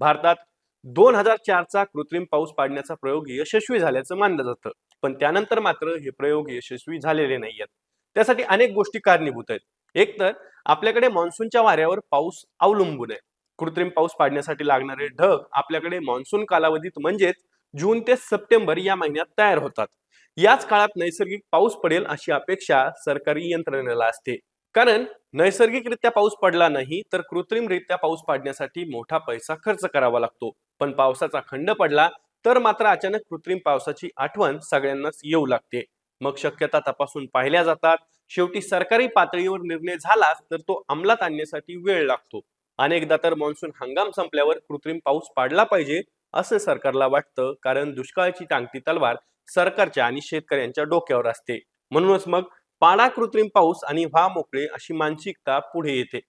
भारतात दोन हजार चारचा कृत्रिम पाऊस पाडण्याचा प्रयोग यशस्वी झाल्याचं मानलं जातं. पण त्यानंतर मात्र हे प्रयोग यशस्वी झालेले नाही आहेत त्यासाठी अनेक गोष्टी कारणीभूत आहेत. एक तर आपल्याकडे मान्सूनच्या वाऱ्यावर पाऊस अवलंबून आहे. कृत्रिम पाऊस पाडण्यासाठी लागणारे ढग आपल्याकडे मान्सून कालावधीत म्हणजेच जून ते सप्टेंबर या महिन्यात तयार होतात. याच काळात नैसर्गिक पाऊस पडेल अशी अपेक्षा सरकारी यंत्रणेला असते. कारण नैसर्गिकरित्या पाऊस पडला नाही तर कृत्रिमरित्या पाऊस पाडण्यासाठी मोठा पैसा खर्च करावा लागतो. पण पावसाचा खंड पडला तर मात्र अचानक कृत्रिम पावसाची आठवण सगळ्यांनाच येऊ लागते. मग शक्यता तपासून पाहिल्या जातात. शेवटी सरकारी पातळीवर निर्णय झालाच तर तो अंमलात आणण्यासाठी वेळ लागतो. अनेकदा तर मान्सून हंगाम संपल्यावर कृत्रिम पाऊस पाडला पाहिजे असं सरकारला वाटतं कारण दुष्काळाची टांगती तलवार सरकारच्या आणि शेतकऱ्यांच्या डोक्यावर असते. म्हणूनच मग पाडा कृत्रिम पाऊस आणि व्हा मोकळे अशी मानसिकता पुढे येते.